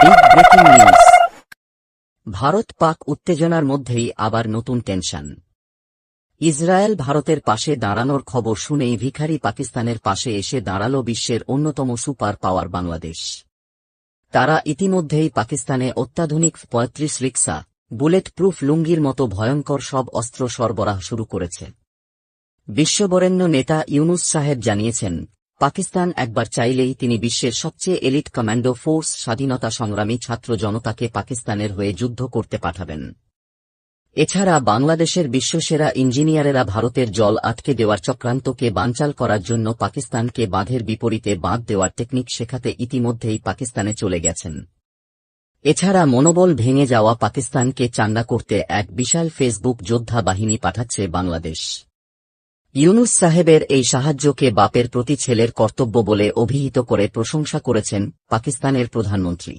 Big breaking news Bharat Pak উত্তেজনার মধ্যেই আবার নতুন টেনশন ইসরায়েল ভারতের পাশে দাঁড়ানোর খবর শুনেই ভিখারি পাকিস্তানের পাশে এসে দাঁড়াল বিশ্বের অন্যতম সুপার পাওয়ার বাংলাদেশ। তারা ইতিমধ্যেই পাকিস্তানে অত্যাধুনিক পঁয়ত্রিশ রিক্সা বুলেট প্রুফ লুঙ্গির মতো ভয়ঙ্কর সব অস্ত্র সরবরাহ শুরু করেছে। বিশ্ববরেণ্য নেতা ইউনুস সাহেব জানিয়েছেন পাকিস্তান একবার চাইলেই তিনি বিশ্বের সবচেয়ে এলিট কমান্ডো ফোর্স স্বাধীনতা সংগ্রামী ছাত্র জনতাকে পাকিস্তানের হয়ে যুদ্ধ করতে পাঠাবেন। এছাড়া বাংলাদেশের বিশ্বসেরা ইঞ্জিনিয়ারেরা ভারতের জল আটকে দেওয়ার চক্রান্তকে বানচাল করার জন্য পাকিস্তানকে বাঁধের বিপরীতে বাঁধ দেওয়ার টেকনিক শেখাতে ইতিমধ্যেই পাকিস্তানে চলে গেছেন। এছাড়া মনোবল ভেঙে যাওয়া পাকিস্তানকে চাঙ্গা করতে এক বিশাল ফেসবুক যোদ্ধা বাহিনী পাঠাচ্ছে বাংলাদেশ। ইউনুস সাহেবের এই সাহায্যকে বাপের প্রতি ছেলের কর্তব্য বলে অভিহিত করে প্রশংসা করেছেন পাকিস্তানের প্রধানমন্ত্রী।